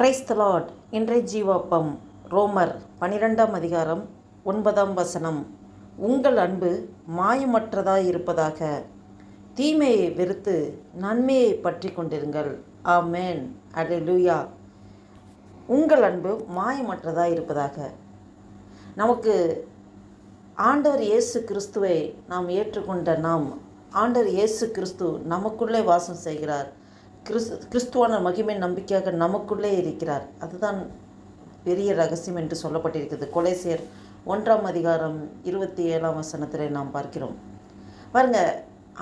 கிரைஸ்தலாட் இன்றைய ஜீவாப்பம் ரோமர் பனிரெண்டாம் அதிகாரம் ஒன்பதாம் வசனம். உங்கள் அன்பு மாயமற்றதாய் இருப்பதாக தீமையை வெறுத்து நன்மையை பற்றி கொண்டிருங்கள். ஆமேன். லூயா உங்கள் அன்பு மாயமற்றதாக இருப்பதாக நமக்கு ஆண்டவர் இயேசு கிறிஸ்துவை நாம் ஏற்றுக்கொண்ட நாம் ஆண்டவர் இயேசு கிறிஸ்து நமக்குள்ளே வாசம் செய்கிறார். கிறிஸ் கிறிஸ்துவான மகிமை நம்பிக்கையாக நமக்குள்ளே இருக்கிறார். அதுதான் பெரிய ரகசியம் என்று சொல்லப்பட்டிருக்கிறது. கொலைசேர் ஒன்றாம் அதிகாரம் இருபத்தி ஏழாம் வசனத்தில் நாம் பார்க்கிறோம். பாருங்க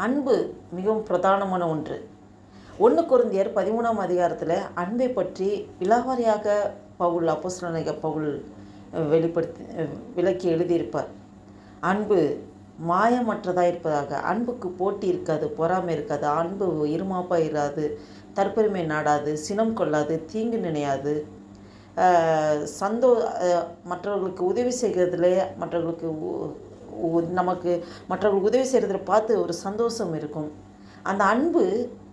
அன்பு மிகவும் பிரதானமான ஒன்று. ஒன்று குருந்தியர் பதிமூணாம் அதிகாரத்தில் அன்பை பற்றி விலாவாரியாக பவுல் அப்போஸ்தலனாகிய பவுல் வெளிப்படுத்தி விளக்கி எழுதியிருப்பார். அன்பு மாயமற்றதாக இருப்பதாக. அன்புக்கு போட்டி இருக்காது பொறாமை இருக்காது. அன்பு இருமாப்பாக இராது தற்பெருமை நாடாது சினம் கொள்ளாது தீங்கு நினையாது. சந்தோ மற்றவர்களுக்கு உதவி செய்கிறதுல மற்றவர்களுக்கு நமக்கு மற்றவர்களுக்கு உதவி செய்கிறதுல பார்த்து ஒரு சந்தோஷம் இருக்கும். அந்த அன்பு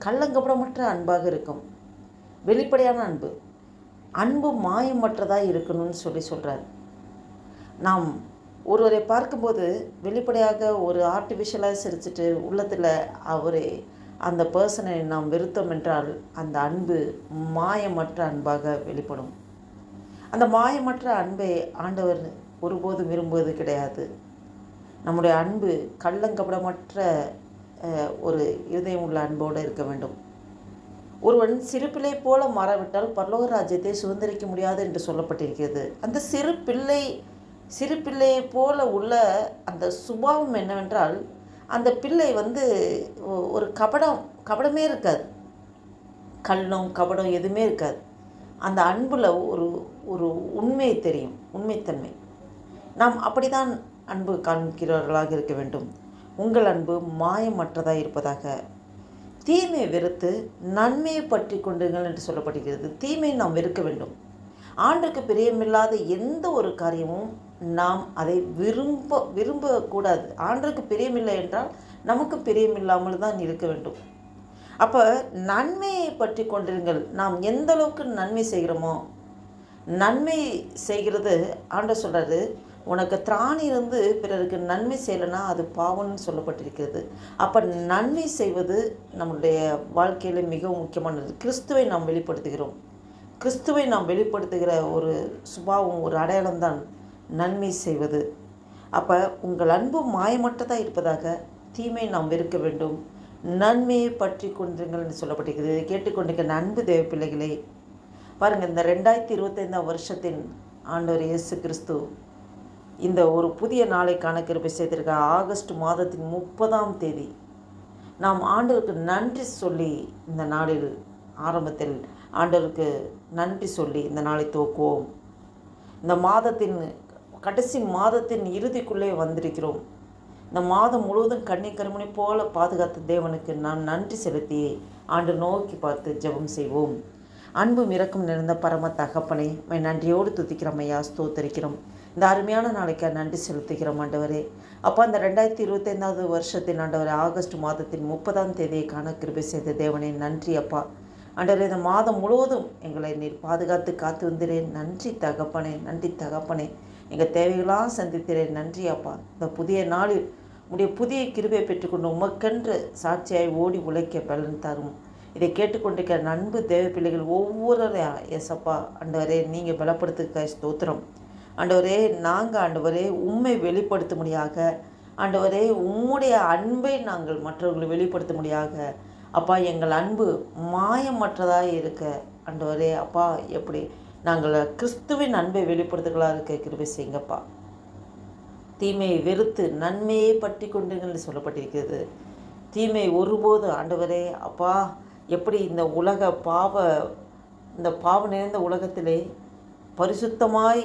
கள்ளங்கப்படமற்ற அன்பாக இருக்கும். வெளிப்படையான அன்பு. அன்பு மாயமற்றதாக இருக்கணும்னு சொல்லி சொல்கிறார் நாம் ஒருவரை பார்க்கும்போது வெளிப்படையாக ஒரு ஆர்டிஃபிஷியலாக சிரிச்சிட்டு உள்ளத்தில் அவரே அந்த பர்சனை நாம் வெறுத்தோம் என்றால் அந்த அன்பு மாயமற்ற அன்பாக வெளிப்படும். அந்த மாயமற்ற அன்பை ஆண்டவர் ஒருபோதும் விரும்புவது கிடையாது. நம்முடைய அன்பு கள்ளங்கபடமற்ற ஒரு இதயம் உள்ள அன்போடு இருக்க வேண்டும். ஒருவன் சிறுப்பிள்ளை போல மாறாவிட்டால் பரலோக ராஜ்யத்தை சுதந்திரிக்க முடியாது என்று சொல்லப்பட்டிருக்கிறது. அந்த சிறு பிள்ளை சிறு பிள்ளையை போல உள்ள அந்த சுபாவம் என்னவென்றால் அந்த பிள்ளை வந்து ஒரு கபடம் கபடமே இருக்காது. கள்ளம் கபடம் எதுவுமே இருக்காது. அந்த அன்பில் ஒரு ஒரு உண்மை தெரியும் உண்மைத்தன்மை. நாம் அப்படிதான் அன்பு காண்கிறவர்களாக இருக்க வேண்டும். உங்கள் அன்பு மாயமற்றதாக இருப்பதாக. தீமையை வெறுத்து நன்மையை பற்றி கொண்டுங்கள் என்று சொல்லப்படுகிறது. தீமையை நாம் வெறுக்க வேண்டும். ஆண்டுக்கு பிரியமில்லாத எந்த ஒரு காரியமும் நாம் அதை விரும்ப விரும்பக்கூடாது. ஆண்டுக்கு பிரியமில்லை என்றால் நமக்கு பிரியமில்லாமல் தான் இருக்க வேண்டும். அப்போ நன்மையை பற்றி கொண்டிருங்கள். நாம் எந்த அளவுக்கு நன்மை செய்கிறோமோ நன்மை செய்கிறது ஆண்ட சொல்கிறது உனக்கு திராணி இருந்து பிறருக்கு நன்மை செய்யலைன்னா அது பாவம்னு சொல்லப்பட்டிருக்கிறது. அப்போ நன்மை செய்வது நம்முடைய வாழ்க்கையில் மிகவும் முக்கியமானது. கிறிஸ்துவை நாம் வெளிப்படுத்துகிறோம். கிறிஸ்துவை நாம் வெளிப்படுத்துகிற ஒரு சுபாவம் ஒரு அடையாளம் தான் நன்மை செய்வது. அப்போ உங்கள் அன்பு மாயமற்றதாக இருப்பதாக தீமை நாம் வெறுக்க வேண்டும். நன்மையை பற்றி கொண்டிருங்கள் என்று சொல்லப்பட்டிருக்கிறது. கேட்டுக்கொண்டிருக்கிற அன்பு தேவ பிள்ளைகளே பாருங்கள் இந்த ரெண்டாயிரத்தி இருபத்தைந்தாம் வருஷத்தின் ஆண்டவர் இயேசு கிறிஸ்து இந்த ஒரு புதிய நாளைக்கான கிருப்பை கிருபை செய்திருக்க ஆகஸ்ட் மாதத்தின் முப்பதாம் தேதி. நாம் ஆண்டவருக்கு நன்றி சொல்லி இந்த நாளில் ஆரம்பத்தில் ஆண்டவருக்கு நன்றி சொல்லி இந்த நாளை துவக்குவோம். இந்த மாதத்தின் கடைசி மாதத்தின் இறுதிக்குள்ளே வந்திருக்கிறோம். இந்த மாதம் முழுவதும் கண்ணி கருமணி போல பாதுகாத்த தேவனுக்கு நான் நன்றி செலுத்தி ஆண்டு நோக்கி பார்த்து ஜெபம் செய்வோம். அன்பும் இறக்கம் நிறைந்த பரம தகப்பனை மை நன்றியோடு துதிக்கிறோம் ஐயா ஸ்தோத்தரிக்கிறோம். இந்த அருமையான நாளைக்கு நன்றி செலுத்துகிறோம் ஆண்டவரே. அப்போ அந்த ரெண்டாயிரத்தி இருபத்தைந்தாவது வருஷத்தின் ஆண்டவரே ஆகஸ்ட் மாதத்தின் முப்பதாம் தேதியை காண கிருபை செய்த தேவனே நன்றி அப்பா. ஆண்டவரே இந்த மாதம் முழுவதும் எங்களை நீர் பாதுகாத்து காத்து வந்திரேன். நன்றி தகப்பனே நன்றி தகப்பனே. எங்கள் தேவைகளாம் சந்தித்திரேன். நன்றி அப்பா. இந்த புதிய நாளில் உடைய புதிய கிருபை பெற்றுக்கொண்டு உமக்கென்று சாட்சியாய் ஓடி உழைக்க பலன் தரும். இதை கேட்டுக்கொண்டிருக்கிற நண்பு தேவ பிள்ளைகள் ஒவ்வொரு எசப்பா ஆண்டவரே நீங்கள் பலப்படுத்துக்க ஸ்தோத்திரம். ஆண்டவரே நாங்கள் ஆண்டவரே உண்மை வெளிப்படுத்தும்படியாக ஆண்டவரே உம்முடைய அன்பை நாங்கள் மற்றவர்களை வெளிப்படுத்தும்படியாக அப்பா எங்கள் அன்பு மாயமற்றதாக இருக்க ஆண்டவரே அப்பா எப்படி நாங்கள் கிறிஸ்துவின் அன்பை வெளிப்படுத்துகளாக இருக்க கிருபை செய்யுங்கப்பா. தீமையை வெறுத்து நன்மையை பற்றி கொண்டுங்கள் சொல்லப்பட்டிருக்கிறது. தீமை ஒருபோது ஆண்டவரே அப்பா எப்படி இந்த உலக பாவ இந்த பாவ நிறைந்த உலகத்திலே பரிசுத்தமாய்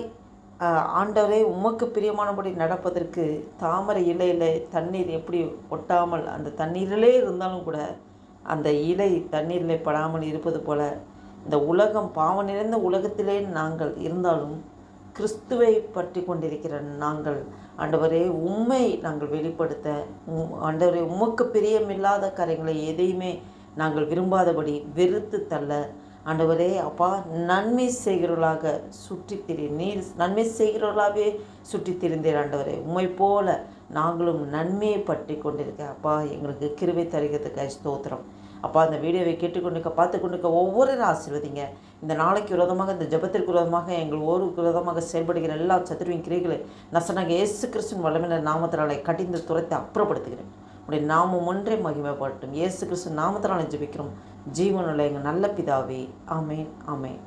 ஆண்டவரே உமக்கு பிரியமானபடி நடப்பதற்கு தாமரை இலையில் தண்ணீர் எப்படி ஒட்டாமல் அந்த தண்ணீரிலே இருந்தாலும் கூட அந்த இலை தண்ணீரிலே படாமல் இருப்பது போல இந்த உலகம் பாவம் நிறைந்த உலகத்திலே நாங்கள் இருந்தாலும் கிறிஸ்துவை பற்றி கொண்டிருக்கிற நாங்கள் ஆண்டவரே உண்மை நாங்கள் வெளிப்படுத்த உம்- ஆண்டவரே உமக்கு பிரியமில்லாத காரியங்களை எதையுமே நாங்கள் விரும்பாதபடி வெறுத்து தள்ள ஆண்டவரே அப்பா நன்மை செய்கிறவர்களாக சுற்றித்திரி நீர் நன்மை செய்கிறவர்களாகவே சுற்றித்திருந்தீர் ஆண்டவரே. உண்மை போல நாங்களும் நன்மையை பற்றி கொண்டிருக்க. அப்பா எங்களுக்கு கிருவை தருகிறதுக்கு ஸ்தோத்திரம். அப்பா அந்த வீடியோவை கேட்டுக்கொண்டிருக்க பார்த்து கொண்டிருக்க ஒவ்வொரு ஆசீர்வதிங்க. இந்த நாளைக்கு விரோதமாக இந்த ஜெபத்திற்கு விரோதமாக எங்கள் ஒரு விரோதமாக செயல்படுகிற எல்லா சத்துருவின் கிரைகளை நசனாக இயேசு கிறிஸ்துவின் வல்லமையின நாமத்தினாலே கடிந்து துரத்தை அப்புறப்படுத்துகிறேன். உடைய நாமம் ஒன்றே மகிமைப்படட்டும். இயேசு கிறிஸ்து நாமத்தினாலே ஜபிக்கிறோம். ஜீவனுள்ள எங்கள் நல்ல பிதாவே. ஆமேன் ஆமேன்.